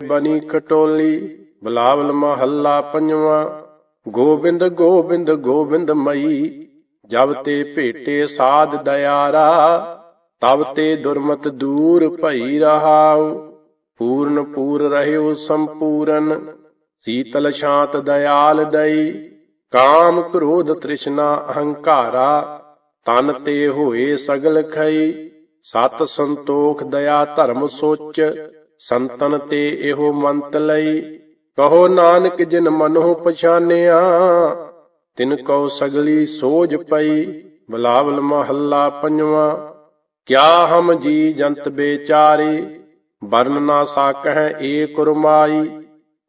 ਬਣੀ ਕਟੋਲੀ, ਬਲਾਵਲ ਮਹੱਲਾ ਪੰਜਵਾਂ। ਗੋਬਿੰਦ ਗੋਬਿੰਦ ਗੋਬਿੰਦ ਮਈ, ਜਬ ਤੇ ਭੇਟੇ ਸਾਧ ਦਇਆਰਾ, ਤਬ ਤੇ ਦੁਰਮਤ ਦੂਰ ਭਈ ਰਹਾਉ। ਪੂਰਨ ਪੂਰ ਰਹਿਓ ਸੰਪੂਰਨ, ਸੀਤਲ ਸ਼ਾਂਤ ਦਇਆਲ ਦਈ। ਕਾਮ ਕ੍ਰੋਧ ਤ੍ਰਿਸ਼ਨਾ ਅਹੰਕਾਰਾ, ਤਨ ਤੇ ਹੋਏ ਸਗਲ ਖਈ। ਸਤ ਸੰਤੋਖ ਦਇਆ ਧਰਮ ਸੋਚ ਸੰਤਨ ਤੇ ਇਹੋ ਮੰਤ ਲਈ, ਕਹੋ ਨਾਨਕ ਜਿਨ ਮਨੋ ਪਛਾਨਿਆ, ਤਿਨ ਕਉ ਸਗਲੀ ਸੋਜ ਪਈ, ਬਲਾਵਲ ਮਹੱਲਾ ਪੰਜਵਾਂ, ਕਿਆ ਹਮ ਜੀ ਜੰਤ ਬੇਚਾਰੇ, ਵਰਨ ਨਾ ਸਾਕਹਿ ਏਕ ਰਮਾਈ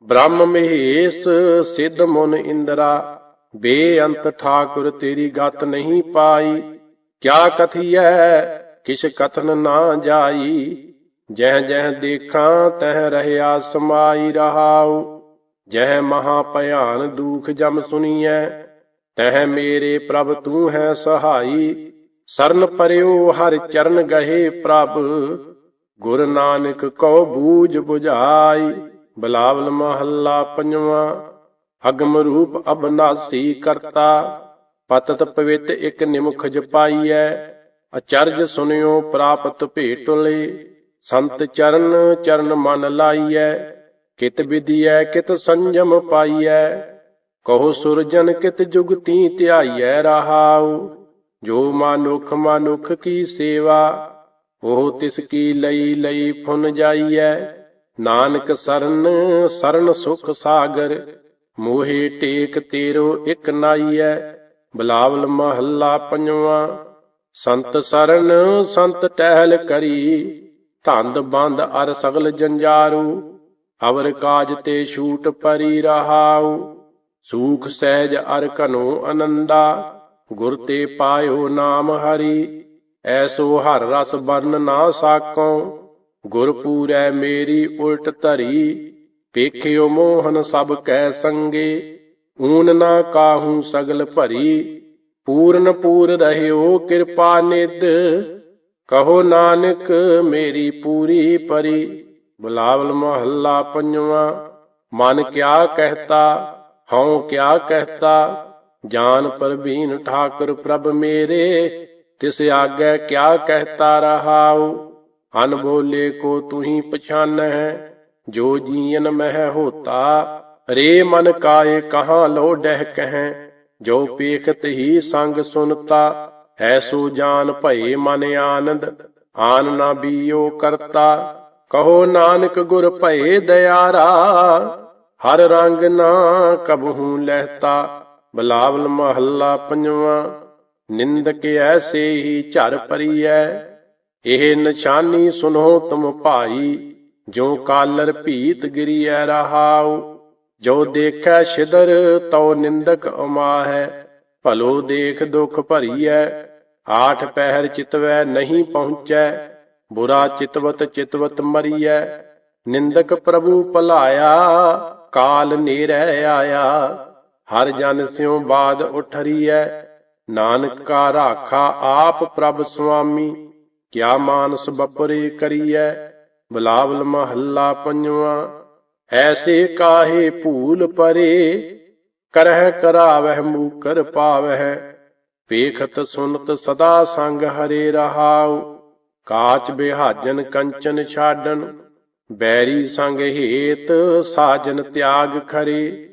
ਬ੍ਰਹਮ ਮਹੇਸ਼ ਸਿੱਧ ਮੁਨ ਇੰਦਰਾ, ਬੇਅੰਤ ਠਾਕੁਰ ਤੇਰੀ ਗਤ ਨਹੀਂ ਪਾਈ, ਕਿਆ ਕਥੀਐ, ਕਿਛ ਕਥਨ ਨਾ ਜਾਈ ਜਹ ਜਹ ਦੇਖਾਂ, ਤਹ ਰਹਿਆ ਸਮਾਈ ਰਹਾਉ। ਜਹ ਮਹਾ ਭਿਆਨ ਦੁਖ ਜਮ ਸੁਣੀਐ ਤਹ ਮੇਰੇ ਪ੍ਰਭ ਤੂੰ ਹੈ ਸਹਾਈ। ਸਰਨ ਪਰਿਓ ਹਰ ਚਰਨ ਗਹੇ ਪ੍ਰਭ, ਗੁਰ ਨਾਨਕ ਕਉ ਬੂਝ 부ਝਾਈ ਬਲਾਵਲ ਮਹੱਲਾ ਪੰਜਵਾਂ, ਅਗਮ ਰੂਪ ਅਬਨਾਸੀ ਕਰਤਾ। ਪਤਤ ਪਵਿੱਤ ਇਕ ਨਿਮੁਖ ਜਪਾਈਐ, ਅਚਰਜ ਸੁਨਿਓ ਪ੍ਰਾਪਤ ਭੇਟਲੇ। ਸੰਤ ਚਰਨ ਚਰਨ ਮਨ ਲਾਈਐ, ਕਿਤ ਵਿਧੀਐ, ਕਿਤ ਸੰਜਮ ਪਾਈਐ, ਕਹੋ ਸੁਰਜਨ ਕਿਤ ਜੁਗਤੀ ਧਿਆਈਐ ਰਹਾਉ, ਜੋ ਮਾਨੁਖ ਮਾਨੁਖ ਕੀ ਸੇਵਾ, ਉਹ ਤਿਸ ਕੀ ਲਈ ਲਈ ਫੁਨ ਜਾਈਐ, ਨਾਨਕ ਸਰਨ ਸਰਨ ਸੁਖ ਸਾਗਰ, ਮੋਹੇ ਟੇਕ ਤੇਰੋ ਇਕ ਨਾਈਐ, ਬਲਾਵਲ ਮਹੱਲਾ ਪੰਜਵਾਂ, ਸੰਤ ਸਰਨ, ਸੰਤ ਟਹਿਲ ਕਰੀ ਧੰਦ ਬੰਦ ਅਰ ਸਗਲ ਜੰਜਾਰੂ, ਅਵਰ ਕਾਜ ਤੇ ਛੂਟ ਪਰੀ ਰਹਾਉ। ਸੂਖ ਸਹਿਜ ਅਰ ਘਨੋ ਅਨੰਦਾ, ਗੁਰ ਤੇ ਪਾਇਓ ਨਾਮ ਹਰੀ। ਐਸੋ ਹਰ ਰਸ ਬਰਨ ਨਾ ਸਾਕੋ, ਗੁਰ ਪੂਰੈ ਮੇਰੀ ਉਲਟ ਧਰੀ। ਪੇਖਿਓ ਮੋਹਨ ਸਭ ਕੈ ਸੰਗੇ, ਊਨ ਨਾ ਕਾਹੂ ਸਗਲ ਭਰੀ। ਪੂਰਨ ਪੂਰ ਰਹਿਓ ਕਿਰਪਾ ਨਿਦ ਕਹੋ ਨਾਨਕ ਮੇਰੀ ਪੂਰੀ ਪਰੀ, ਬੁਲਾਵਲ ਮਹੱਲਾ ਪੰਜਵਾਂ, ਮਨ ਕਿਆ ਕਹਤਾ, ਹਉ ਕਿਆ ਕਹਤਾ, ਜਾਨ ਪਰਬੀਨ ਠਾਕੁਰ ਪ੍ਰਭ ਮੇਰੇ, ਤਿਸ ਆਗੇ ਕਿਆ ਕਹਤਾ ਰਹਾਉ, ਅਨ ਬੋਲੇ ਕੋ ਤੁਹੀ ਪਛਾਨ ਹੈ ਜੋ ਜੀਨ ਮਹਿ ਹੋਤਾ, ਰੇ ਮਨ ਕਾਏ ਕਹਾਂ ਲੋ ਡਹਿ ਕਹੈ, ਜੋ ਪੇਖਤ ਹੀ ਸੰਗ ਸੁਨਤਾ ਐਸੋ ਜਾਨ ਭਏ ਮਨ ਆਨੰਦ, ਆਨ ਨਾ ਬੀਓ ਕਰਤਾ। ਕਹੋ ਨਾਨਕ ਗੁਰ ਭਏ ਦਇਆਰਾ ਹਰ ਰੰਗ ਨਾ ਕਬਹੂ ਲਹਿਤਾ। ਬਲਾਵਲ ਮਹੱਲਾ ਪੰਜਵਾਂ, ਨਿੰਦਕ ਐਸੇ ਹੀ ਝਰ ਪਰੀਐ ਇਹ ਨਿਸ਼ਾਨੀ ਸੁਨੋ ਤੁਮ ਭਾਈ, ਜੋ ਕਾਲਰ ਭੀਤ ਗਿਰੀਐ ਰਹਾਉ। ਜੋ ਦੇਖੈ ਛਿਦਰ ਤਉ ਨਿੰਦਕ ਉਮਾਹੈ, ਭਲੋ ਦੇਖ ਦੁਖ ਭਰੀਐ। ਆਠ ਪਹਿਰ ਚਿਤਵੈ ਨਹੀਂ ਪਹੁੰਚੈ, ਬੁਰਾ ਚਿਤਵਤ ਚਿਤਵਤ ਮਰੀਐ। ਨਿੰਦਕ ਪ੍ਰਭੂ ਭਲਾਇਆ, ਕਾਲ ਨੇਰੈ ਆਇਆ। ਹਰ ਜਨ ਸਿਉ ਬਾਦ ਉਠਰੀਐ, ਨਾਨਕ ਕਾ ਰਾਖਾ ਆਪ ਪ੍ਰਭ ਸੁਆਮੀ। ਕਿਆ ਮਾਨਸ ਬਪਰੇ ਕਰੀਐ, ਬਲਾਵਲ ਮਹੱਲਾ ਪੰਜਵਾਂ। ਐਸੇ ਕਾਹੇ ਭੂਲ ਪਰੇ, ਕਰਹਿ ਕਰਾਵਹਿ ਮੂਕਰ ਪਾਵਹਿ। ਪੇਖਤ ਸੁਨਤ ਸਦਾ ਸੰਗ ਹਰੇ ਰਹਾਉ, ਕਾਚ ਬਿਹਾਜਨ ਕੰਚਨ ਛਾਡਨ, ਬੈਰੀ ਸੰਗ ਹੇਤ ਸਾਜਨ ਤਿਆਗ ਖਰੇ,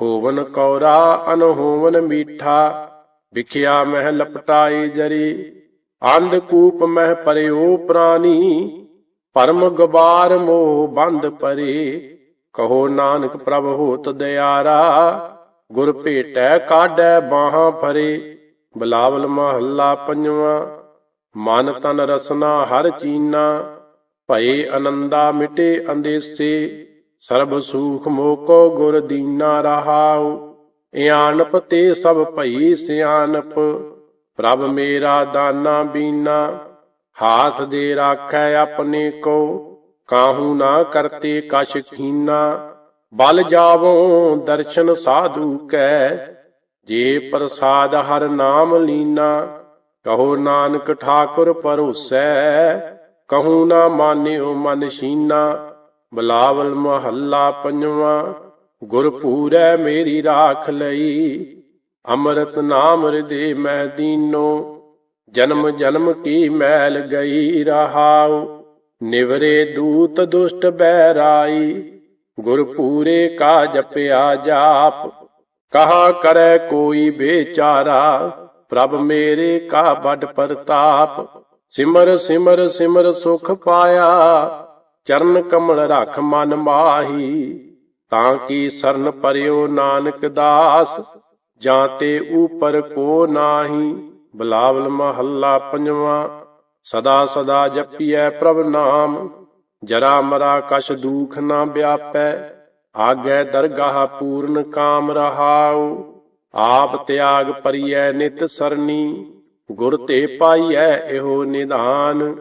ਹੋਵਨ ਕੌਰਾ ਅਨਹੋਵਨ ਮੀਠਾ, ਵਿਖਿਆ ਮਹਿ ਲਪਟਾਏ ਜਰੀ, ਅੰਧ ਕੂਪ ਮਹਿ ਪਰਿਓ ਪ੍ਰਾਨੀ, ਪਰਮ ਗਬਾਰ ਮੋਹ ਬੰਦ ਪਰੇ, ਕਹੋ ਨਾਨਕ ਪ੍ਰਭ ਹੋਤ ਦਿਆਰਾ, ਗੁਰ ਭੇਟੈ ਕਾਢੈ ਬਾਹਾਂ ਫਰੇ। ਬਲਾਵਲ ਮਹੱਲਾ ਪੰਜਵਾਂ, ਮਨ ਤਨ ਰਸਨਾ ਹਰ ਚੀਨਾ, ਭਏ ਅਨੰਦਾ ਮਿਟੇ ਅੰਦੇਸੇ, ਸਰਬ ਸੂਖ ਮੋਕੋ ਗੁਰ ਦੀਨਾ ਰਹਾਉ, ਇਆਨਪ ਤੇ ਸਭ ਭਈ ਸਿਆਨਪ, ਪ੍ਰਭ ਮੇਰਾ ਦਾਨਾ ਬੀਨਾ, ਹਾਥ ਦੇ ਰਾਖੈ ਆਪਣੇ ਕੋ, ਕਾਹੂ ਨਾ ਕਰਤੇ ਕਛ ਖੀਨਾ, ਬਲ ਜਾਵੋ ਦਰਸ਼ਨ ਸਾਧੂ ਕੈ ਜੇ ਪ੍ਰਸਾਦ ਹਰ ਨਾਮ ਲੀਨਾ, ਕਹੋ ਨਾਨਕ ਠਾਕੁਰ ਪਰੋਸੈ ਕਹੂ ਨਾ ਮਾਨਿਓ ਮਨ ਸ਼ੀਨਾ ਬਲਾਵਲ ਮਹੱਲਾ ਪੰਜਵਾਂ ਗੁਰ ਪੂਰੈ ਮੇਰੀ ਰਾਖ ਲਈ। ਅੰਮ੍ਰਿਤ ਨਾਮ ਹਿਰਦੇ ਮੈਂ ਦੀਨੋ, ਜਨਮ ਜਨਮ ਕੀ ਮੈਲ ਗਈ ਰਹਾਉ। ਨਿਵਰੇ ਦੂਤ ਦੁਸ਼ਟ ਬਹਿਰਾਈ ਗੁਰ ਪੂਰੇ ਕਾ ਜਪਿਆ ਜਾਪ। ਕਹਾ ਕਰੈ ਕੋਈ ਬੇਚਾਰਾ, ਪ੍ਰਭ ਮੇਰੇ ਕਾ ਬੜ ਪ੍ਰਤਾਪ। ਸਿਮਰ ਸਿਮਰ ਸਿਮਰ ਸੁਖ ਪਾਇਆ, ਚਰਨ ਕਮਲ ਰਖ ਮਨ ਮਾਹੀ। ਤਾਂ ਕੀ ਸਰਨ ਪਰਿਓ ਨਾਨਕ ਦਾਸ, ਜਾਂ ਤੇ ਉਪਰ ਕੋ ਨਾਹੀ। ਬਲਾਵਲ ਮਹੱਲਾ ਪੰਜਵਾਂ, ਸਦਾ ਸਦਾ ਜਪੀਐ ਪ੍ਰਭ ਨਾਮ। ਜਰਾ ਮਰਾ ਕਛ ਦੂਖ ਨਾ ਵਿਆਪੈ ਆਗੈ ਦਰਗਾਹ ਪੂਰਨ ਕਾਮ ਰਹਾਉ, ਆਪ ਤਿਆਗ ਪਰਿਐ ਨਿਤ ਸਰਨੀ ਗੁਰ ਤੇ ਪਾਈਐ ਇਹੋ ਨਿਧਾਨ,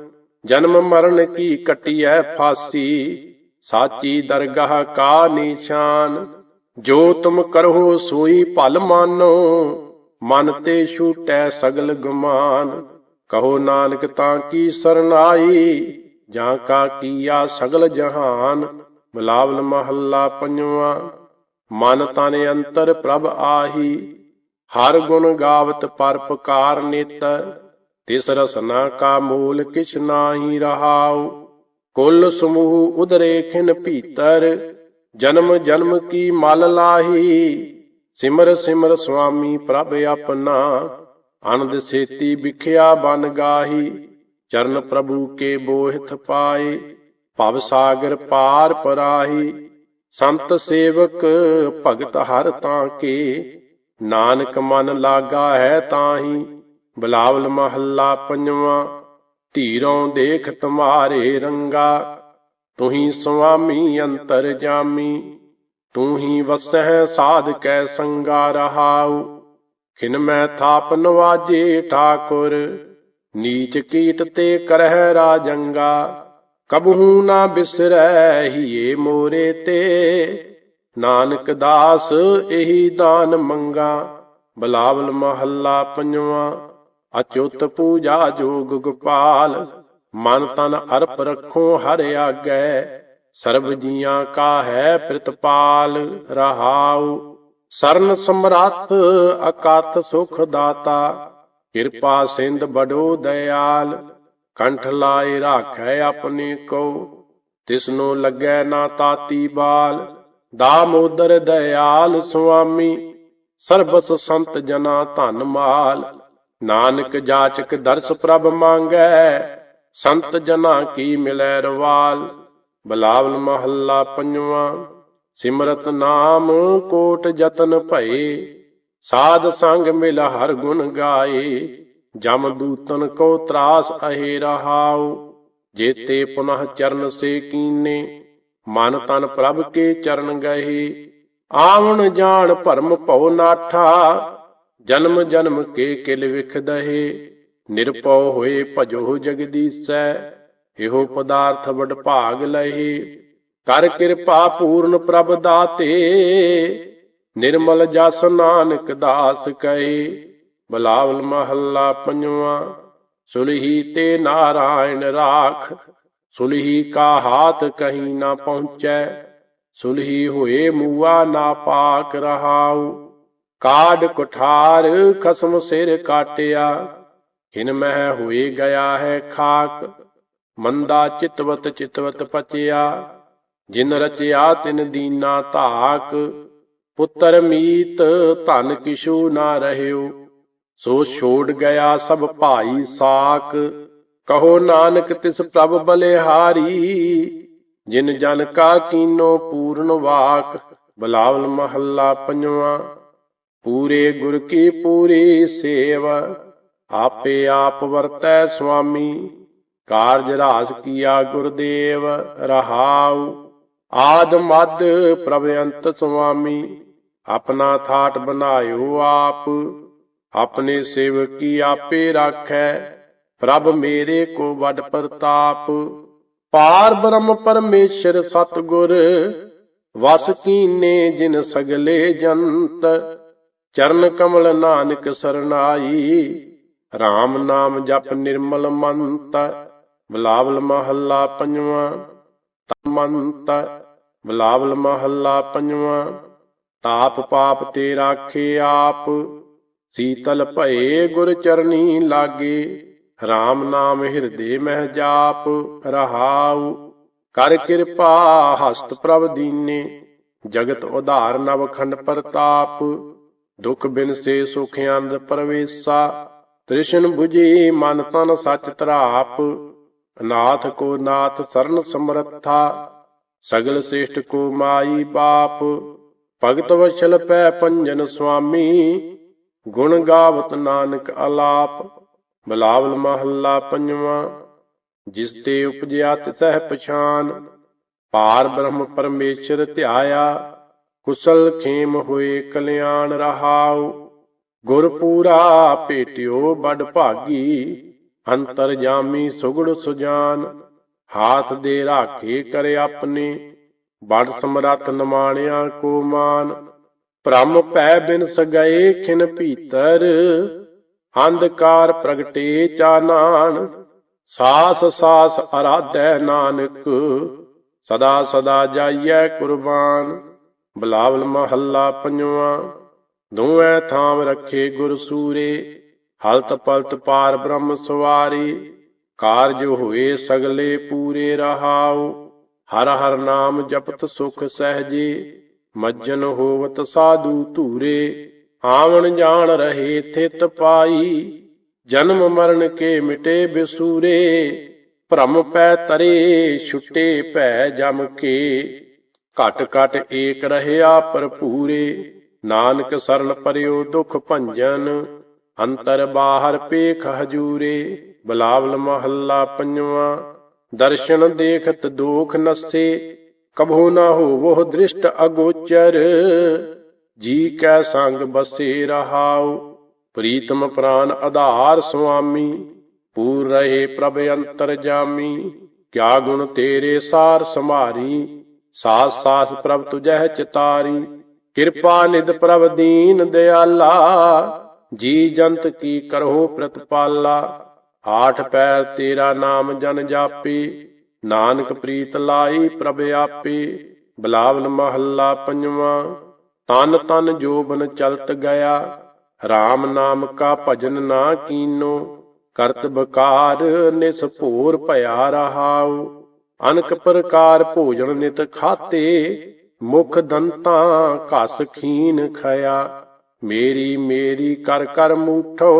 ਜਨਮ ਮਰਨ ਕੀ ਕਟਿਐ ਫਾਸੀ, ਸਾਚੀ ਦਰਗਾਹ ਕਾ ਨਿਸ਼ਾਨ, ਜੋ ਤੁਮ ਕਰੋ ਸੋਈ ਭਲ ਮਾਨੋ, ਮਨ ਤੇ ਛੂਟੈ ਸਗਲ ਗੁਮਾਨ, ਕਹੋ ਨਾਨਕ ਤਾਂ ਕੀ ਸਰਨਾਈ, ਜਾਂ ਕਾ ਕੀਆ ਸਗਲ ਜਹਾਨ। ਬਲਾਵਲ ਮਹੱਲਾ ਪੰਜਵਾਂ, ਮਨ ਤਨ ਅੰਤਰ ਪ੍ਰਭ ਆਹੀ, ਹਰ ਗੁਣ ਗਾਵਤ ਪਰਪਕਾਰ ਨਿਤ, ਤਿਸ ਰਸਨਾ ਕਾ ਮੂਲ ਕਿਛ ਨਾਹੀ ਰਹਾਉ, ਕੁੱਲ ਸਮੂਹ ਉਦਰੇ ਖਿਨ ਭੀਤਰ, ਜਨਮ ਜਨਮ ਕੀ ਮਲ ਲਾਹੀ, ਸਿਮਰ ਸਿਮਰ ਸੁਆਮੀ ਪ੍ਰਭ ਆਪਣਾ, ਅਨੰਦ ਸੇਤੀ ਵਿਖਿਆ ਬਨ ਗਾਹੀ, ਚਰਨ ਪ੍ਰਭੂ ਕੇ ਬੋਹਿਤ ਪਾਏ। ਭਵ ਸਾਗਰ ਪਾਰ ਪਰਾਹੀ, ਸੰਤ ਸੇਵਕ ਭਗਤ ਹਰ ਤਾਂ ਕੇ। ਨਾਨਕ ਮਨ ਲਾਗਾ ਹੈ ਤਾਹੀ, ਬਲਾਵਲ ਮਹੱਲਾ ਪੰਜਵਾਂ, ਧੀਰੋਂ ਦੇਖ ਤੁਮਾਰੇ ਰੰਗਾ। ਤੁਹੀ ਸੁਆਮੀ ਅੰਤਰ ਜਾਮੀ ਤੂੰ ਹੀ ਵਸਹਿ ਸਾਧ ਕੈ ਸੰਗਾ ਰਹਾਉ। ਖਿਨ ਮੈਂ ਥਾਪ ਨਵਾਜੇ ਠਾਕੁਰ, ਨੀਚ ਕੀਟ ਤੇ ਕਰਹਿ ਰਾਜੰਗਾ। ਕਬਹੂ ਨਾ ਬਿਸਰੈ ਹੀਏ ਮੋਰੇ ਤੇ। ਨਾਨਕ ਦਾਸ ਇਹੀ ਦਾਨ ਮੰਗਾ, ਬਲਾਵਲ ਮਹੱਲਾ ਪੰਜਵਾਂ। ਅਚੁੱਤ ਪੂਜਾ ਜੋਗ ਗੋਪਾਲ, ਮਨ ਤਨ ਅਰਪ ਰੱਖੋ ਹਰ ਆਗੈ। ਸਰਬ ਜੀਆਂ ਕਾ ਹੈ ਪ੍ਰਿਤਪਾਲ ਰਹਾਉ। ਸਰਨ ਸਮਰੱਥ ਅਕਥ ਸੁਖ ਦਾਤਾ, ਕਿਰਪਾ ਸਿੰਧ ਬੜੋ ਦਇਆਲ। ਕੰਠ ਲਾਏ ਰਾਖੈ ਆਪਣੀ ਕੋ ਤਿਸਨੂੰ ਲੱਗੈ ਨਾ ਤਾਤੀ ਬਾਲ। ਦਾਮੋਦਰ ਦਇਆਲ ਸੁਆਮੀ, ਸਰਬਸ ਸੰਤ ਜਨਾ ਧਨ ਮਾਲ। ਨਾਨਕ ਜਾਚਕ ਦਰਸ ਪ੍ਰਭ ਮੰਗੈ, ਸੰਤ ਜਨਾ ਕੀ ਮਿਲੈ ਰਵਾਲ। ਬਲਾਵਲ ਮਹੱਲਾ ਪੰਜਵਾਂ, ਸਿਮਰਤ ਨਾਮ ਕੋਟ ਜਤਨ ਭਏ। ਸਾਧ ਸੰਗ ਮਿਲ ਹਰ ਗੁਣ ਗਾਏ। ਜਮ ਦੂਤਨ ਕੋ ਤਰਾਸ ਅਹੇ ਰਹਾਉ, ਜੇਤੇ ਪੁਨః ਚਰਨ ਸੇ ਕੀਨੇ, ਮਨ ਤਨ ਪ੍ਰਭ ਕੇ ਚਰਨ ਗਏ। ਆਵਣ ਜਾਣ ਭਰਮ ਭਉ ਨਾਠਾ, ਜਨਮ ਜਨਮ ਕੇ ਕਿਲ ਵਿਖਦਹੇ ਨਿਰਪਉ ਹੋਏ ਭਜੋ ਜਗਦੀਸੈ, ਇਹੋ ਪਦਾਰਥ ਵਡ ਭਾਗ ਲਹੇ। ਕਰ ਕਿਰਪਾ ਪੂਰਨ ਪ੍ਰਭ ਦਾਤੇ, ਨਿਰਮਲ ਜਸ ਨਾਨਕ ਦਾਸ ਕਹੇ। ਬਲਾਵਲ ਮਹੱਲਾ ਪੰਜਵਾਂ, ਸੁਲਹੀ ਤੇ ਨਾਰਾਇਣ ਰਾਖ। ਸੁਲਹੀ ਕਾ ਹਾਥ ਕਹੀਂ ਨਾ ਪਹੁੰਚੈ, ਸੁਲਹੀ ਹੋਏ ਮੂਆ ਨਾ ਪਾਕ ਰਹਾਉ। ਕਾਡ ਕੁਠਾਰ ਖਸਮ ਸਿਰ ਕਾਟਿਆ ਹਿਨ ਮਹਿ ਹੋਏ ਗਿਆ ਹੈ ਖਾਕ। ਮੰਦਾ ਚਿਤਵਤ ਚਿਤਵਤ ਪਚਿਆ, ਜਿਨ ਰਚਿਆ ਤਿਨ ਦੀਨਾ ਧਾਕ। ਪੁੱਤਰ ਮੀਤ ਧਨ ਕਿਛੂ ਨਾ ਰਹਿਓ ਸੋ ਛੋੜ ਗਿਆ ਸਭ ਭਾਈ ਸਾਕ ਕਹੋ ਨਾਨਕ ਤਿਸ ਪ੍ਰਭ ਬਲਿਹਾਰੀ, ਜਿਨ ਜਨ ਕਾ ਕੀਨੋ ਪੂਰਨ ਵਾਕ, ਬਲਾਵਲ ਮਹੱਲਾ ਪੰਜਵਾਂ। ਪੂਰੇ ਗੁਰ ਕੀ ਪੂਰੀ ਸੇਵ, ਆਪੇ ਆਪ ਵਰਤੈ ਸੁਆਮੀ। ਕਾਰਜ ਰਾਸ ਕੀਆ ਗੁਰਦੇਵ, ਰਹਾਉ। ਆਦ ਮਦ ਪ੍ਰਭ ਅੰਤ ਸੁਆਮੀ, ਆਪਣਾ ਥਾਟ ਬਨਾਇਓ ਆਪ। ਆਪਣੇ ਸੇਵਕੀ ਆਪੇ ਰਾਖੈ, ਪ੍ਰਭ ਮੇਰੇ ਕੋ ਵੱਡ ਪ੍ਰਤਾਪ। ਪਾਰ ਬ੍ਰਹਮ ਪਰਮੇਸ਼ਰ ਸਤਗੁਰ, ਵਸ ਕੀਨੇ ਜਿਨ ਸਗਲੇ ਜੰਤ। ਚਰਨ ਕਮਲ ਨਾਨਕ ਸਰਨਾਈ RAM ਨਾਮ ਜਪ ਨਿਰਮਲ ਮੰਤ। ਬਲਾਵਲ ਮਹੱਲਾ ਪੰਜਵਾਂ, ਤਮੰਤ। ਬਲਾਵਲ ਮਹੱਲਾ ਪੰਜਵਾਂ, ਤਾਪ ਪਾਪ ਤੇ ਰਾਖੇ ਆਪ। ਸੀਤਲ ਭਏ ਗੁਰ ਚਰਨੀ ਲਾਗੇ RAM ਨਾਮ ਹਿਰਦੇ ਮਹਿ ਜਾਪ ਰਹਾਉ। ਕਰ ਕਿਰਪਾ ਹਸਤ ਪ੍ਰਭ ਦੀਨੇ, ਜਗਤ ਉਧਾਰ ਨਵਖੰਡ ਪ੍ਰਤਾਪ। ਦੁਖ ਬਿਨ ਸੇ ਸੁਖ ਆਨੰਦ ਪਰਵੇਸਾ, ਤ੍ਰਿਸ਼ਨ 부ਜੀ ਮਨ ਤਨ ਸਚ ਤਰਾਪ। ਅਨਾਥ ਕੋ ਨਾਥ ਸਰਨ ਸਮਰੱਥਾ, ਸਗਲ ਸ੍ਰੇਸ਼ਟ ਕੋ ਮਾਈ ਬਾਪ। ਭਗਤ ਵਛਲ ਪੈ ਪੰਜਨ ਸੁਆਮੀ ਗੁਣ ਗਾਵਤ ਨਾਨਕ ਅਲਾਪ ਬਲਾਵਲ ਮਹੱਲਾ ਪੰਜਵਾਂ, ਜਿਸ ਤੇ ਉਪਜਿਆ ਤਿਸਹਿ ਪਛਾਨ, ਪਾਰ ਬ੍ਰਹਮ ਪਰਮੇਸ਼ਰ ਧਿਆਇਆ, ਕੁਸਲ ਖੇਮ ਹੋਏ ਕਲਿਆਣ ਰਹਾਉ, ਗੁਰ ਪੂਰਾ ਭੇਟਿਓ ਬੜ ਭਾਗੀ, ਅੰਤਰ ਜਾਮੀ ਸੁਗੜ ਸੁਜਾਨ, ਹਾਥ ਦੇ ਰਾਖੇ ਕਰੇ ਆਪਣੇ ਬੜ ਸਮਰੱਥ ਨਮਾਣਿਆ ਕੋ ਮਾਨ। ਭ੍ਰਮ ਪੈ ਬਿਨ ਸਗਏ ਖਿਨ ਭੀਤਰ, ਅੰਧਕਾਰ ਪ੍ਰਗਟੇ ਚਾਨਾਨ ਸਾਸ ਸਾਸ ਅਰਾਧੈ ਨਾਨਕ, ਸਦਾ ਸਦਾ ਜਾਈਐ ਕੁਰਬਾਨ, ਬਲਾਵਲ ਮਹੱਲਾ ਪੰਜਵਾਂ, ਦੋਵੇਂ ਥਾਮ ਰੱਖੇ ਗੁਰ ਸੂਰੇ, ਹਲਤ ਪਲਤ ਪਾਰ ਬ੍ਰਹਮ ਸਵਾਰੀ, ਕਾਰਜ ਹੋਏ ਸਗਲੇ ਪੂਰੇ ਰਹਾਉ, ਹਰ ਹਰ ਨਾਮ ਜਪਤ ਸੁਖ ਸਹਜੇ ਮੱਜਨ ਹੋਵਤ ਸਾਧੂ ਧੂਰੇ, ਆਵਣ ਜਾਣ ਰਹੇ ਥਿਤ ਪਾਈ। ਜਨਮ ਮਰਨ ਕੇ ਮਿਟੇ ਬਿਸੂਰੇ, ਭ੍ਰਮ ਪੈ ਤਰੇ, ਛੁੱਟੇ ਭੈ ਜਮ ਕੇ। ਘਟ ਘਟ ਏਕ ਰਹਿਆ ਭਰਪੂਰੇ, ਨਾਨਕ ਸਰਨ ਪਰਿਓ ਦੁਖ ਭੰਜਨ। ਅੰਤਰ ਬਾਹਰ ਪੇਖ ਹਜੂਰੇ, ਬਲਾਵਲ ਮਹੱਲਾ ਪੰਜਵਾਂ। ਦਰਸ਼ਨ ਦੇਖਤ ਦੋਖ ਨਸੇ ਕਭੋ ਨਾ ਹੋਵੋ ਦ੍ਰਿਸ਼ਟ ਅਗੋਚਰ। ਜੀ ਕੈ ਸੰਗ ਬਸੇ ਰਹਾਉ, ਪ੍ਰੀਤਮ ਪ੍ਰਾਨ ਆਧਾਰ ਸੁਆਮੀ। ਪੂਰ ਰਹੇ ਪ੍ਰਭ ਅੰਤਰ ਜਾਮੀ, ਕਿਆ ਗੁਣ ਤੇਰੇ ਸਾਰ ਸੰਭਾਰੀ। ਸਾਸ ਸਾਸ ਪ੍ਰਭ ਤੁਜਹਿ ਚਿਤਾਰੀ, ਕਿਰਪਾ ਨਿਧ ਪ੍ਰਭ ਦੀਨ ਦਿਆਲਾ। ਜੀ ਜੰਤ ਕੀ ਕਰੋ ਪ੍ਰਤਪਾਲਾ, ਆਠ ਪੈਰ ਤੇਰਾ ਨਾਮ ਜਨ ਜਾਪੇ। ਨਾਨਕ ਪ੍ਰੀਤ ਲਾਈ ਪ੍ਰਭ ਆਪੇ ਬਲਾਵਲ ਮਹੱਲਾ ਪੰਜਵਾਂ। ਤਨ ਤਨ ਜੋਬਨ ਚਲਤ ਗਿਆ RAM ਨਾਮ ਕਾ ਭਜਨ ਨਾ ਕੀਨੋ, ਕਰਤ ਬਕਾਰ ਨਿਸ ਭੂਰ ਭਇਆ ਰਹਾਉ। ਅਨਕ ਪ੍ਰਕਾਰ ਭੋਜਨ ਨਿਤ ਖਾਤੇ, ਮੁਖ ਦੰਤਾਂ ਘਸ ਖੀਨ ਖਇਆ। ਮੇਰੀ ਮੇਰੀ ਕਰ ਕਰ ਮੂਠੋ,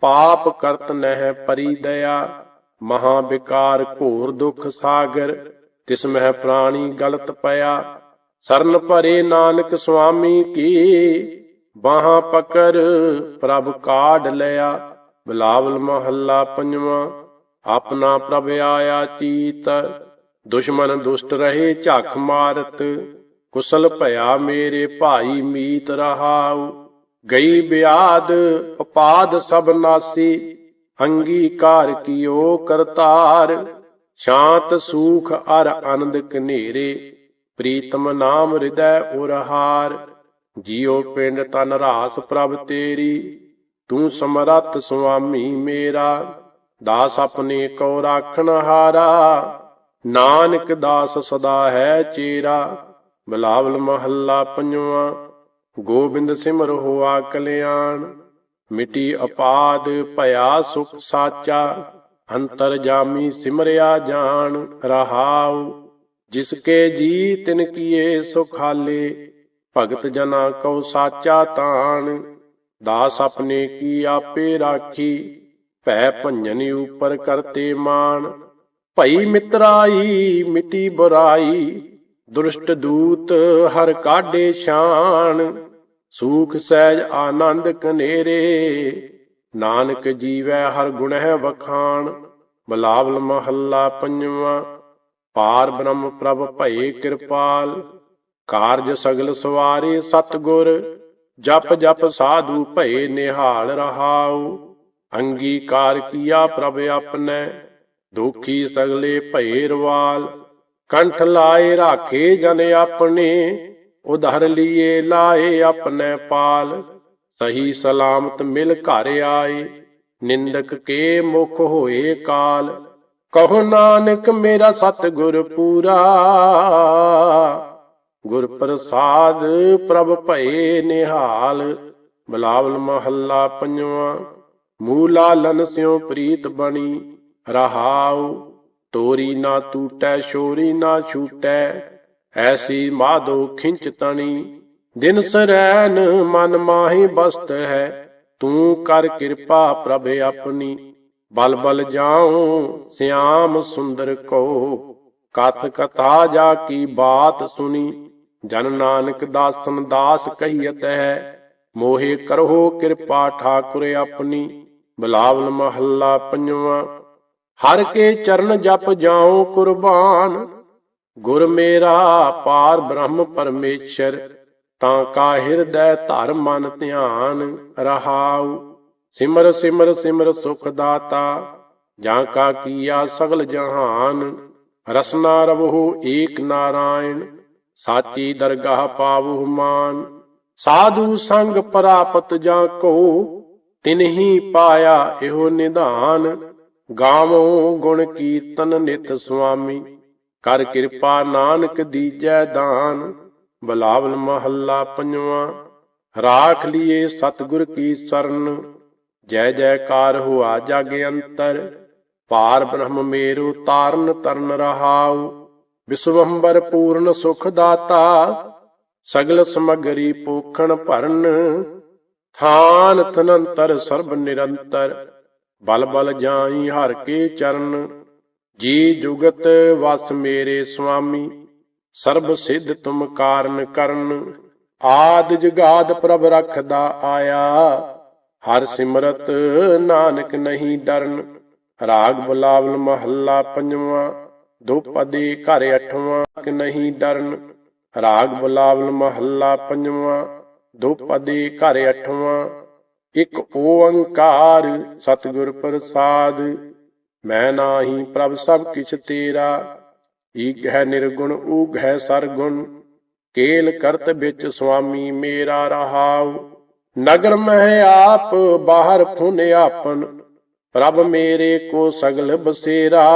ਪਾਪ ਕਰਤ ਨਹਿ ਪਰੀ ਦਇਆ। ਮਹਾ ਵਿਕਾਰ ਘੋਰ ਦੁਖ ਸਾਗਰ, ਤਿਸ ਮਹਿ ਪ੍ਰਾਣੀ ਗਲਤ ਪਿਆ। ਸਰਨ ਭਰੇ ਨਾਨਕ ਸੁਆਮੀ ਕੀ, ਬਾਹਾਂ ਪਕਰ ਪ੍ਰਭ ਕਾਢ ਲਿਆ। ਬਿਲਾਵਲ ਮਹੱਲਾ ਪੰਜਵਾਂ, ਆਪਣਾ ਪ੍ਰਭ ਆਇਆ ਚੀਤ। ਦੁਸ਼ਮਨ ਦੁਸ਼ਟ ਰਹੇ ਝੱਖ ਮਾਰਤ, ਕੁਸਲ ਭਇਆ ਮੇਰੇ ਭਾਈ ਮੀਤ ਰਹਾਉ। ਗਈ ਬਿਆਦ ਉਪਾਦ ਸਭ ਨਾਸੀ ਅੰਗੀਕਾਰ ਕੀਓ ਕਰਤਾਰ, ਸ਼ਾਂਤ ਸੂਖ ਅਰ ਆਨੰਦ ਕਨੇਰੇ ਪ੍ਰੀਤਮ ਨਾਮ ਹਿਰਦੈ ਉਰਹਾਰ, ਜੀਉ ਪਿੰਡ ਤਨ ਰਾਸ ਪ੍ਰਭ ਤੇਰੀ, ਤੂੰ ਸਮਰੱਥ ਸੁਆਮੀ ਮੇਰਾ, ਦਾਸ ਆਪਣੇ ਕੋ ਰਾਖਣ ਹਾਰਾ, ਨਾਨਕ ਦਾਸ ਸਦਾ ਹੈ ਚੇਰਾ, ਬਿਲਾਵਲ ਮਹੱਲਾ ਪੰਜਵਾਂ, ਗੋਬਿੰਦ ਸਿਮਰ ਹੋਆ ਕਲਿਆਣ। ਮਿਟੀ ਅਪਾਦ ਭਇਆ ਸੁਖ ਸਾਚਾ, ਅੰਤਰ ਜਾਮੀ ਸਿਮਰਿਆ ਜਾਣ ਰਹਾਉ। ਜਿਸ ਕੇ ਜੀ ਤਿਨ ਕੀਏ ਸੁਖਾਲੇ, ਭਗਤ ਜਨਾ ਕਉ ਸਾਚਾ ਤਾਣ। ਦਾਸ ਆਪਣੇ ਕੀ ਆਪੇ ਰਾਖੀ, ਭੈ ਭੰਜਨ ਉਪਰ ਕਰਤੇ ਮਾਨ ਭਈ ਮਿਤਰਾਈ, ਮਿਟੀ ਬੁਰਾਈ ਦੁਸ਼ਟ ਦੂਤ ਹਰ ਕਾਢੇ ਸ਼ਾਨ ਸੂਖ ਸਹਿਜ ਆਨੰਦ ਕਨੇਰੇ ਨਾਨਕ ਜੀਵੈ ਹਰ ਗੁਣਹਿ ਵਖਾਣ ਬਲਾਵਲ ਮਹੱਲਾ ਪੰਜਵਾਂ, ਪਾਰ ਬ੍ਰਹਮ ਪ੍ਰਭ ਭਏ ਕਿਰਪਾਲ, ਕਾਰਜ ਸਗਲ ਸਵਾਰੇ ਸਤਗੁਰ, ਜਪ ਜਪ ਸਾਧੂ ਭਏ ਨਿਹਾਲ ਰਹਾਉ, ਅੰਗੀਕਾਰ ਕੀਆ ਪ੍ਰਭ ਆਪਨੇ ਦੁਖੀ ਸਗਲੇ ਭਏ ਰਵਾਲ, ਕੰਠ ਲਾਏ ਰਾਖੇ ਜਨ ਆਪਣੇ ਉਧਰ ਲੀਏ ਲਾਏ ਆਪਣੇ ਪਾਲ, ਸਹੀ ਸਲਾਮਤ ਮਿਲ ਘਰ ਆਏ, ਨਿੰਦਕ ਕੇ ਮੁਖ ਹੋਏ ਕਾਲ। ਕਹੋ ਨਾਨਕ ਮੇਰਾ ਸਤਿਗੁਰ ਪੂਰਾ, ਗੁਰ ਪ੍ਰਸਾਦ ਪ੍ਰਭ ਭਏ ਨਿਹਾਲ। ਬਲਾਵਲ ਮਹੱਲਾ ਪੰਜਵਾਂ ਮੂਲਾ ਲਨ ਸਿਉ ਪ੍ਰੀਤ ਬਣੀ, ਰਹਾਉ, ਤੋਰੀ ਨਾ ਟੂਟੈ ਸ਼ੋਰੀ ਨਾ ਛੂਟੈ। ਐਸੀ ਮਾਧੋ ਖਿੰਚ ਤਣੀ, ਦਿਨ ਸਰੈਨ ਮਨ ਮਾਹੀ ਬਸਤ ਹੈ, ਤੂੰ ਕਰ ਕਿਰਪਾ ਪ੍ਰਭ ਆਪਣੀ ਬਲ ਬਲ ਜਾਉ ਸਿਆਮ ਸੁੰਦਰ ਕੋ ਕਥ ਕਥਾ ਜਾ ਕੀ ਬਾਤ ਸੁਣੀ, ਜਨ ਨਾਨਕ ਦਾਸਨ ਦਾਸ ਕਹੀਤ ਹੈ, ਮੋਹਿ ਕਰੋ ਕਿਰਪਾ ਠਾਕੁਰ ਆਪਣੀ, ਬਲਾਵਲ ਮਹੱਲਾ ਪੰਜਵਾਂ, ਹਰ ਕੇ ਚਰਨ ਜਪ ਜਾਉ ਕੁਰਬਾਨ ਗੁਰ ਮੇਰਾ ਪਾਰ ਬ੍ਰਹਮ ਪਰਮੇਸ਼ਰ, ਤਾਂ ਕਾ ਹਿਰਦੈ ਧਰ ਮਨ ਧਿਆਨ ਰਹਾਉ। ਸਿਮਰ ਸਿਮਰ ਸਿਮਰ ਸੁਖ ਦਾਤਾ, ਜਾਂ ਕਾ ਕੀਆ ਸਗਲ ਜਹਾਨ। ਰਸਨਾ ਰਵਹੁ ਏਕ ਨਾਰਾਇਣ, ਸਾਚੀ ਦਰਗਾਹ ਪਾਵਹੁ ਮਾਨ। ਸਾਧੂ ਸੰਗ ਪ੍ਰਾਪਤ ਜਾਂ ਕੋ ਤਿਨਹੀ ਪਾਇਆ ਇਹੋ ਨਿਧਾਨ। ਗਾਵੋ ਗੁਣ ਕੀਰਤਨ ਨਿਤ ਸੁਆਮੀ। ਕਰ ਕਿਰਪਾ ਨਾਨਕ ਦੀਜੈ ਦਾਨ। ਬਲਾਵਲ ਮਹੱਲਾ ਪੰਜਵਾਂ। ਰਾਖ ਲਿਏ ਸਤਿਗੁਰ ਕੀ ਸਰਨ। ਜੈ ਜੈਕਾਰ ਹੁਆ ਜਗ ਅੰਤਰ। ਪਾਰ ਬ੍ਰਹਮ ਮੇਰੂ ਤਾਰਨ ਤਰਨ ਰਹਾਉ। ਵਿਸ਼ਵੰਬਰ ਪੂਰਨ ਸੁਖ ਦਾਤਾ ਸਗਲ ਸਮਗਰੀ ਪੋਖਣ ਭਰਨ। ਥਾਨ ਤਨੰਤਰ ਸਰਬ ਨਿਰੰਤਰ। ਬਲ ਬਲ ਜਾਈ ਹਰ ਕੇ ਚਰਨ। ਜੀ ਜੁਗਤ ਵਸ ਮੇਰੇ ਸੁਆਮੀ ਸਰਬ ਸਿੱਧ ਤੁਮ ਕਾਰਨ ਕਰਨ, ਆਦ ਜੁਗਾਦ ਪ੍ਰਭ ਰਖਦਾ ਆਇਆ। ਹਰ ਸਿਮਰਤ ਨਾਨਕ ਨਹੀਂ ਡਰਨ, ਰਾਗ ਬੁਲਾਵਲ ਮਹੱਲਾ ਪੰਜਵਾਂ, ਦੋ ਪਦੇ ਘਰ ਅਠਵਾਂ ਕਿ ਨਹੀਂ ਡਰਨ, ਰਾਗ ਬੁਲਾਵਲ ਮਹੱਲਾ ਪੰਜਵਾਂ, ਦੋ ਪਦੇ ਘਰ ਅਠਵਾਂ, ਇੱਕ ਓੰਕਾਰ ਸਤਿਗੁਰ ਪ੍ਰਸਾਦ ਮੈਂ ਨਾਹੀ ਪ੍ਰਭ ਸਭ ਕਿਛ ਤੇਰਾ ਈਕ ਹੈ ਨਿਰਗੁਣ, ਊਗ ਹੈ ਸਰਗੁਣ, ਕੇਲ ਕਰਤ ਵਿੱਚ ਸੁਆਮੀ ਮੇਰਾ ਰਹਾਉ। ਨਗਰ ਮਹਿ ਆਪ, ਬਾਹਰ ਫੁਨ ਆਪਨ, ਪ੍ਰਭ ਮੇਰੇ ਕੋ ਸਗਲ ਬਸੇਰਾ,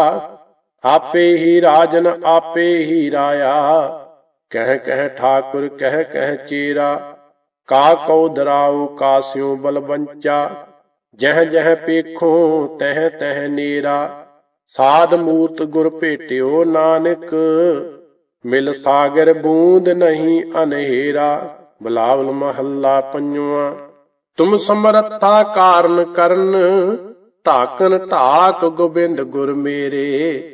ਆਪੇ ਹੀ ਰਾਜਨ ਆਪੇ ਹੀ ਰਾਇਆ। ਕਹਿ ਕਹਿ ਠਾਕੁਰ, ਕਹਿ ਕਹਿ ਚੇਰਾ, ਕਾ ਕਉ ਦਰਾਉ ਕਾਸਿਉ ਬਲਵੰਚਾ ਜਹ ਜਹ ਪੇਖੋ, ਤਹ ਤਹ ਨੀਰਾ। ਸਾਧ ਮੂਰਤ ਗੁਰ ਭੇਟਿਓ ਨਾਨਕ। ਮਿਲ ਸਾਗਰ ਬੂੰਦ ਨਹੀਂ ਅਨਹੇਰਾ। ਬਲਾਵਲ ਮਹੱਲਾ ਪੰਜਵਾਂ। ਤੁਮ ਸਮਰੱਥਾ ਕਾਰਨ ਕਰਨ। ਧਾਕਨ ਢਾਕ ਗੋਬਿੰਦ ਗੁਰ ਮੇਰੇ।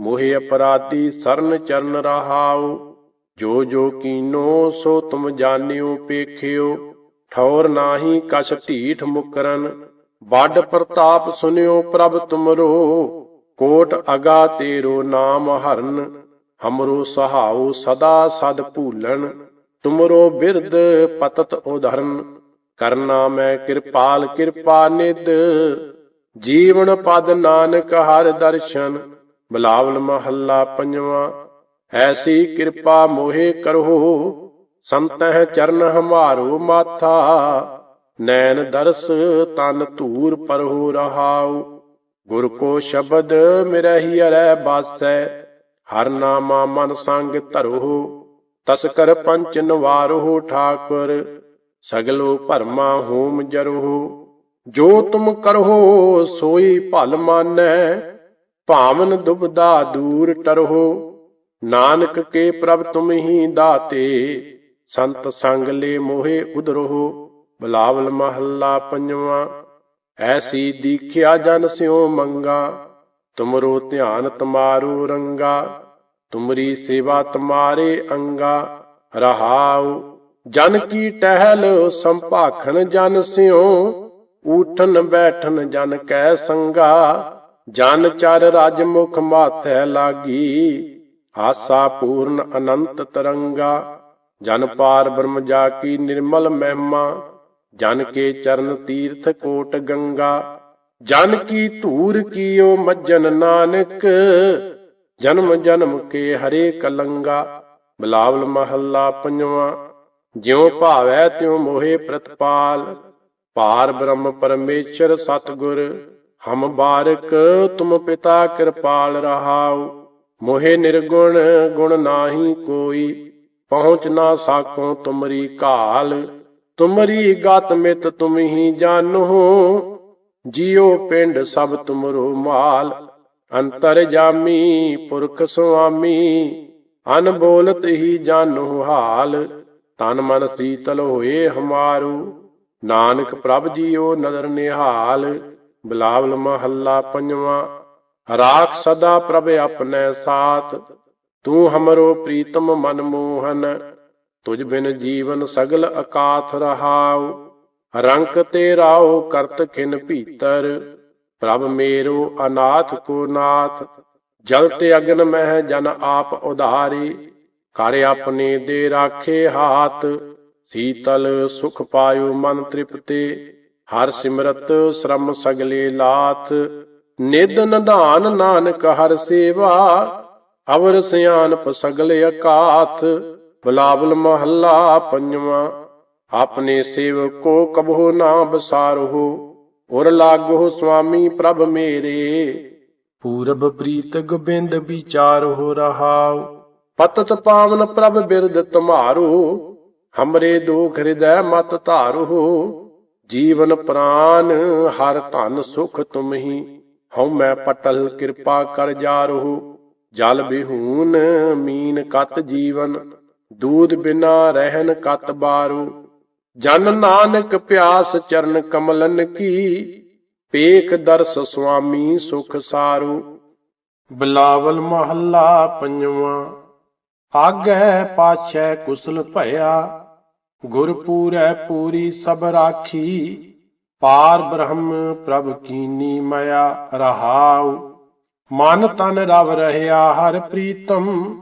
ਮੋਹਿ ਅਪਰਾਧੀ ਸਰਨ ਚਰਨ ਰਹਾਉ। ਜੋ ਜੋ ਕੀਨੋ, ਸੋ ਤੁਮ ਜਾਣਿਓ, ਪੇਖਿਓ। ਠੌਰ ਨਾਹੀ ਕਛ ਢੀਠ ਮੁਕਰਨ। ਵੱਡ ਪ੍ਰਤਾਪ ਸੁਨਿਓ ਪ੍ਰਭ ਤੁਮਰੋ, ਕੋਟ ਅਗਾ ਤੇਰੋ ਨਾਮ ਹਰਨ, ਹਮਰੋ ਸਹਾਉ ਸਦਾ ਸਦ ਭੂਲਣ, ਤੁਮਰੋ ਬਿਰਦ ਪਤਤ ਉਧਰਨ, ਕਰਨਾ ਮੈਂ ਕਿਰਪਾਲ ਕਿਰਪਾ ਨਿਦ ਜੀਵਨ ਪਦ ਨਾਨਕ ਹਰ ਦਰਸ਼ਨ, ਬਲਾਵਲ ਮਹੱਲਾ ਪੰਜਵਾਂ, ਐਸੀ ਕਿਰਪਾ ਮੋਹਿ ਕਰੋ, ਸੰਤਹਿ ਚਰਨ ਹਮਾਰੋ ਮਾਥਾ ਨੈਣ ਦਰਸ ਤਨ ਧੂਰ ਪਰਹੋ ਰਹਾਉ। ਗੁਰ ਕੋ ਸ਼ਬਦ ਮਿਰਹਿ ਅਰੈ ਬਾਸੈ, ਹਰ ਨਾਮਾ ਮਨ ਸੰਗ ਧਰੋ ਤਸਕਰ ਪੰਚ ਨਵਾਰੋ ਠਾਕੁਰ, ਸਗਲੋ ਭਰਮਾ ਹੋਮ ਜਰੋ ਜੋ ਤੁਮ ਕਰੋ ਸੋਈ ਭਲ ਮਾਨੈ, ਭਾਵਨ ਦੁਬਦਾ ਦੂਰ ਟਰੋ ਨਾਨਕ ਕੇ ਪ੍ਰਭ ਤੁਮ ਹੀ ਦਾਤੇ, ਸੰਤ ਸੰਗ ਲੈ ਮੋਹੇ ਉਧਰੋ ਬਲਾਵਲ ਮਹੱਲਾ ਪੰਜਵਾਂ ਐਸੀ ਦੀਖਿਆ ਜਨ ਸਿਉ ਮੰਗਾ, ਤੁਮਰੋ ਧਿਆਨ ਤੁਮਾਰੋ ਰੰਗਾ, ਤੁਮਰੀ ਸੇਵਾ ਤੁਮਾਰੇ ਅੰਗਾ, ਰਹਾਉ, ਜਨ ਕੀ ਟਹਿਲ ਸੰਭਾਖਨ ਜਨ ਸਿਉ, ਊਠਨ ਬੈਠਨ ਜਨ ਕੈ ਸੰਗਾ, ਜਨ ਚਰ ਰਜ ਮੁਖ ਮਾਥੈ ਲਾਗੀ, ਆਸਾ ਪੂਰਨ ਅਨੰਤ ਤਰੰਗਾ, ਜਨ ਪਾਰ ਬ੍ਰਹਮ ਜਾ ਕੀ ਨਿਰਮਲ ਮਹਿਮਾ ਜਨ ਕੇ ਚਰਨ ਤੀਰਥ ਕੋਟ ਗੰਗਾ, ਜਨ ਕੀ ਧੂਰ ਕੀਓ ਮੱਜਨ ਨਾਨਕ, ਜਨਮ ਜਨਮ ਕੇ ਹਰੇ ਕਲੰਗਾ, ਬਲਾਵਲ ਮਹੱਲਾ ਪੰਜਵਾਂ, ਜਿਉ ਭਾਵੈ ਤਿਉ ਮੋਹਿ ਪ੍ਰਤਪਾਲ ਪਾਰ ਬ੍ਰਹਮ ਪਰਮੇਸ਼ਰ ਸਤਗੁਰ, ਹਮ ਬਾਰਕ ਤੁਮ ਪਿਤਾ ਕਿਰਪਾਲ ਰਹਾਉ, ਮੋਹਿ ਨਿਰਗੁਣ ਗੁਣ ਨਾਹੀ ਕੋਈ, ਪਹੁੰਚ ਨਾ ਸਾਕੋ ਤੁਮਰੀ ਕਾਲ ਤੁਮਰੀ ਗਤ ਮਿਤ ਤੁਮ ਹੀ ਜਾਨੋ ਜਿਉ ਪਿੰਡ ਸਭ ਤੁਮਰੋ ਮਾਲ। ਅੰਤਰ ਜਾਮੀ, ਪੁਰਖ ਸੁਆਮੀ ਅਨਬੋਲਤ ਹੀ ਜਾਨੋ ਹਾਲ। ਤਨ ਮਨ ਸੀਤਲ ਹੋਏ ਹਮਾਰੂ, ਨਾਨਕ ਪ੍ਰਭ ਜੀਓ ਨਦਰ ਨਿਹਾਲ। ਬਿਲਾਵਲ ਮਹੱਲਾ ਪੰਜਵਾਂ, ਰਾਖ ਸਦਾ ਪ੍ਰਭ ਆਪਣੇ ਸਾਥ। ਤੂੰ ਹਮਰੋ ਪ੍ਰੀਤਮ ਮਨ ਮੋਹਨ। ਤੁਝ ਬਿਨ ਜੀਵਨ ਸਗਲ ਅਕਾਥ ਰਹਾਉ ਰੰਕ ਤੇ ਰਾਉ ਕਰਤ ਖਿਨ ਭੀਤਰ। ਪ੍ਰਭ ਮੇਰੋ ਅਨਾਥ ਕੋ ਨਾਥ, ਜਲ ਤੇ ਅਗਨ ਮਹਿ ਜਨ ਆਪ ਉਧਾਰੀ। ਕਰ ਆਪਣੇ ਦੇ ਰਾਖੇ ਹਾਥ, ਸੀਤਲ ਸੁਖ ਪਾਇਓ ਮਨ ਤ੍ਰਿਪਤੇ। ਹਰ ਸਿਮਰਤ ਸ਼ਰਮ ਸਗਲੇ ਲਾਥ ਨਿਦ ਨਧਾਨ ਨਾਨਕ ਹਰ ਸੇਵਾ। ਅਵਰ ਸਿਆਨਪ ਸਗਲੇ ਅਕਾਥ। ਬਲਾਵਲ ਮਹੱਲਾ ਪੰਜਵਾਂ। ਆਪਣੇ ਸੇਵਕੋ ਕਬਹੁ ਨਾ ਬਸਾਰਹੁ ਉਰ ਲਾਗੋ ਸੁਆਮੀ ਪ੍ਰਭ ਮੇਰੇ। ਪੂਰਬ ਪ੍ਰੀਤ ਗੋਬਿੰਦ ਵਿਚਾਰ ਹੋ ਰਹਾਉ। ਪਤਤ ਪਾਵਨ ਪ੍ਰਭ ਬਿਰਦ ਤੁਮਾਰੋ ਹਮਰੇ ਦੁਖ ਹਿਰਦੈ ਮਤ ਧਾਰੋ। ਜੀਵਨ ਪ੍ਰਾਨ ਹਰ ਧਨ ਸੁਖ ਤੁਮਹੀ ਹਉ ਮੈਂ ਪਟਲ ਕਿਰਪਾ ਕਰ ਜਾਰੋ ਜਲ ਬਿਹੂਨ ਮੀਨ ਕਤ ਜੀਵਨ। ਦੂਧ ਬਿਨਾ ਰਹਿਨ ਕਤ ਬਾਰੂ। ਜਨ ਨਾਨਕ ਪਿਆਸ ਚਰਨ ਕਮਲਨ ਕੀ। ਪੇਖ ਦਰਸ ਸੁਆਮੀ ਸੁਖ ਸਾਰੂ। ਬਿਲਾਵਲ ਮਹੱਲਾ ਪੰਜਵਾਂ। ਆਗੈ ਪਾਛੈ ਕੁਸਲ ਭਇਆ। ਗੁਰ ਪੂਰੈ ਪੂਰੀ ਸਭ ਰਾਖੀ। ਪਾਰ ਬ੍ਰਹਮ ਪ੍ਰਭ ਕੀਨੀ ਮਇਆ ਰਹਾਉ। ਮਨ ਤਨ ਰਵ ਰਹਿਆ ਹਰ ਪ੍ਰੀਤਮ।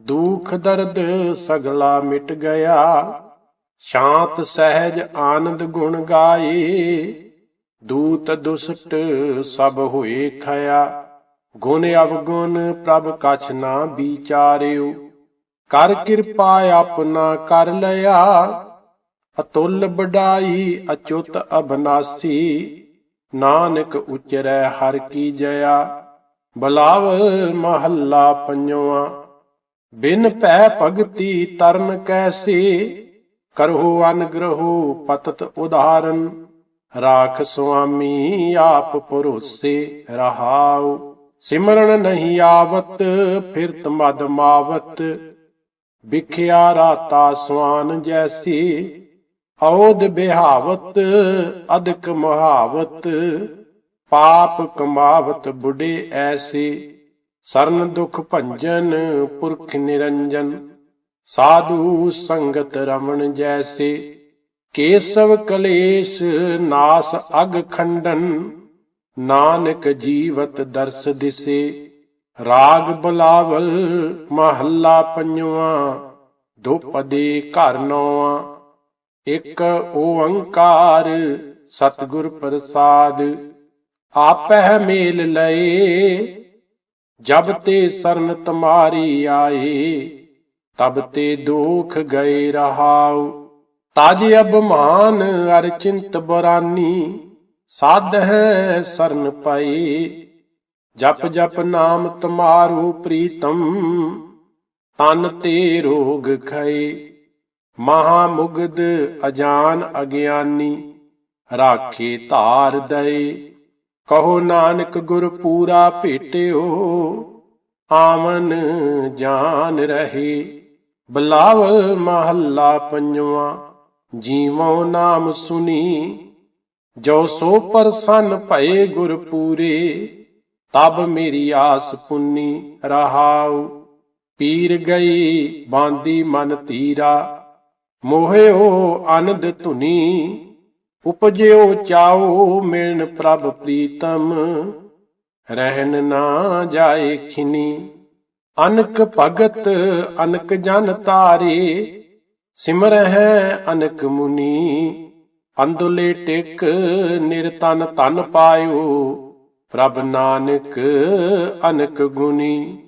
ਦੁਖ ਦਰਦ ਸਗਲਾ ਮਿਟ ਗਿਆ। ਸ਼ਾਂਤ ਸਹਿਜ ਆਨੰਦ ਗੁਣ ਗਾਏ। ਦੂਤ ਦੁਸਟ ਸਭ ਹੋਏ ਖਇਆ। ਗੁਣ ਅਵਗੁਣ ਪ੍ਰਭ ਕਛ ਨਾ ਵਿਚਾਰਿਓ। ਕਰ ਕਿਰਪਾ ਆਪਣਾ ਕਰ ਲਿਆ। ਅਤੁੱਲ ਬਡਾਈ ਅਚੁੱਤ ਅਬਨਾਸੀ ਨਾਨਕ ਉਚਰੈ ਹਰ ਕੀ ਜਇਆ। ਬਲਾਵ ਮਹੱਲਾ ਪੰਜਵਾਂ। ਬਿਨ ਭੈ ਭਗਤੀ ਤਰਨ ਕੈਸੇ, ਕਰਹੁ ਅਨਗ੍ਰਹੁ ਪਤਤ ਉਦਾਹਰਨ ਰਾਖ ਸੁਆਮੀ ਆਪ ਭਰੋਸੇ ਰਹਾਉ। ਸਿਮਰਨ ਨਹੀਂ ਆਵਤ, ਫਿਰਤ ਮਦ ਮਾਵਤ, ਵਿਖਿਆ ਰਾਤਾ ਸਵਾਨ ਜੈਸੀ ਔਦ ਬਿਹਾਵਤ ਅਦਕ ਮਹਾਵਤ, ਪਾਪ ਕਮਾਵਤ ਬੁੱਢੇ ਐਸੇ। ਸਰਨ ਦੁਖ ਭੰਜਨ, ਪੁਰਖ ਨਿਰੰਜਨ। ਸਾਧੂ ਸੰਗਤ ਰਮਣ ਜੈਸੇ, ਕੇਸਵ ਕਲੇਸ਼ ਨਾਸ ਅਗ ਖੰਡਨ। ਨਾਨਕ ਜੀਵਤ ਦਰਸ ਦਿਸੇ, ਰਾਗ ਬਲਾਵਲ ਮਹੱਲਾ ਪੰਜਵਾਂ ਦੁਪਦੇ ਘਰ ਨੌਵਾਂ। ਇਕ ਓੰਕਾਰ ਸਤਿਗੁਰ ਪ੍ਰਸਾਦ, ਆਪਹਿ ਮੇਲ ਲਏ ਜਬ ਤੇ ਸਰਨ ਤੁਮਾਰੀ ਆਏ, ਤਬ ਤੇ ਦੁਖ ਗਏ ਰਹਾਉ। ਤਜ ਅਭਮਾਨ ਅਰ ਚਿੰਤ ਬਰਾਨੀ, ਸਾਧ ਹੈ ਸਰਨ ਪਾਈ ਜਪ ਜਪ ਨਾਮ ਤੁਮਾਰੂ ਪ੍ਰੀਤਮ, ਤਨ ਤੇ ਰੋਗ ਖਏ। ਮਹਾ ਮੁਗਦ ਅਜਾਨ ਅਗਿਆਨੀ, ਰਾਖੇ ਧਾਰ ਦਏ। ਕਹੋ ਨਾਨਕ ਗੁਰ ਪੂਰਾ ਭੇਟਿਓ, ਆਮਨ ਜਾਨ ਰਹੇ। ਬਲਾਵ ਮਹੱਲਾ ਪੰਜਵਾਂ ਜੀਵੋ ਨਾਮ ਸੁਨੀ। ਜੋ ਸੋ ਪਰਸਨ ਭਏ ਗੁਰ ਪੂਰੇ, ਤਬ ਮੇਰੀ ਆਸ ਪੁੰਨੀ ਰਹਾਉ। ਪੀਰ ਗਈ ਬਾਂਦੀ ਮਨ ਤੀਰਾ, ਮੋਹਿਓ ਅਨੰਦ ਧੁਨੀ। ਉਪਜਿਓ ਚਾਓ ਮਿਲਨ ਪ੍ਰਭ ਪ੍ਰੀਤਮ, ਰਹਿਨ ਨਾ ਜਾਏ ਖਿਨੀ। ਅਨਕ ਭਗਤ, ਅਨਕ ਜਨ ਤਾਰੇ ਸਿਮਰ ਹੈ ਅਨਕ ਮੁਨੀ। ਅੰਦੁਲੇ ਟਿਕ ਨਿਰਤਨ ਤਨ ਪਾਇਓ, ਪ੍ਰਭ ਨਾਨਕ ਅਨਕ ਗੁਨੀ